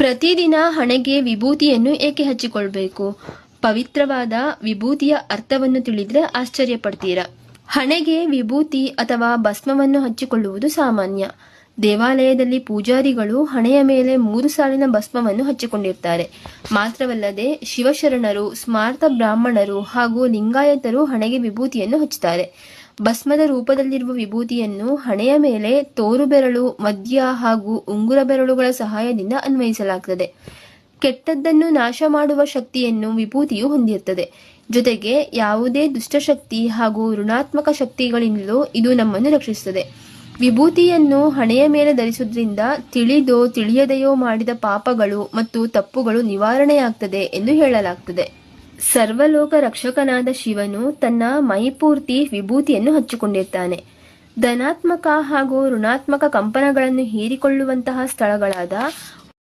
ಪ್ರತಿದಿನ ಹಣೆಗೆ ವಿಭೂತಿಯನ್ನು ಏಕೆ ಹಚ್ಚಿಕೊಳ್ಬೇಕು? ಪವಿತ್ರವಾದ ವಿಭೂತಿಯ ಅರ್ಥವನ್ನು ತಿಳಿದ್ರೆ ಆಶ್ಚರ್ಯ ಪಡ್ತೀರಾ ಹಣೆಗೆ ವಿಭೂತಿ ಅಥವಾ ಭಸ್ಮವನ್ನು ಹಚ್ಚಿಕೊಳ್ಳುವುದು ಸಾಮಾನ್ಯ. ದೇವಾಲಯದಲ್ಲಿ ಪೂಜಾರಿಗಳು ಹಣೆಯ ಮೇಲೆ ಮೂರು ಸಾಲಿನ ಭಸ್ಮವನ್ನು ಹಚ್ಚಿಕೊಂಡಿರ್ತಾರೆ. ಮಾತ್ರವಲ್ಲದೆ ಶಿವಶರಣರು, ಸ್ಮಾರ್ತ ಬ್ರಾಹ್ಮಣರು ಹಾಗೂ ಲಿಂಗಾಯತರು ಹಣೆಗೆ ವಿಭೂತಿಯನ್ನು ಹಚ್ಚುತ್ತಾರೆ. ಭಸ್ಮದ ರೂಪದಲ್ಲಿರುವ ವಿಭೂತಿಯನ್ನು ಹಣೆಯ ಮೇಲೆ ತೋರು ಬೆರಳು ಮಧ್ಯ ಹಾಗೂ ಉಂಗುರ ಬೆರಳುಗಳ ಸಹಾಯದಿಂದ ಅನ್ವಯಿಸಲಾಗುತ್ತದೆ ಕೆಟ್ಟದ್ದನ್ನು ನಾಶ ಮಾಡುವ ಶಕ್ತಿಯನ್ನು ವಿಭೂತಿಯು ಹೊಂದಿರುತ್ತದೆ. ಜೊತೆಗೆ ಯಾವುದೇ ದುಷ್ಟಶಕ್ತಿ ಹಾಗೂ ಋಣಾತ್ಮಕ ಶಕ್ತಿಗಳಿಂದಲೂ ಇದು ನಮ್ಮನ್ನು ರಕ್ಷಿಸುತ್ತದೆ. ವಿಭೂತಿಯನ್ನು ಹಣೆಯ ಮೇಲೆ ಧರಿಸುವುದರಿಂದ ತಿಳಿದೋ ತಿಳಿಯದೆಯೋ ಮಾಡಿದ ಪಾಪಗಳು ಮತ್ತು ತಪ್ಪುಗಳು ನಿವಾರಣೆಯಾಗ್ತದೆ ಎಂದು ಹೇಳಲಾಗ್ತದೆ. ಸರ್ವಲೋಕ ರಕ್ಷಕನಾದ ಶಿವನು ತನ್ನ ಮೈಪೂರ್ತಿ ವಿಭೂತಿಯನ್ನು ಹಚ್ಚಿಕೊಂಡಿರ್ತಾನೆ. ಧನಾತ್ಮಕ ಹಾಗೂ ಋಣಾತ್ಮಕ ಕಂಪನಗಳನ್ನು ಹೀರಿಕೊಳ್ಳುವಂತಹ ಸ್ಥಳಗಳಾದ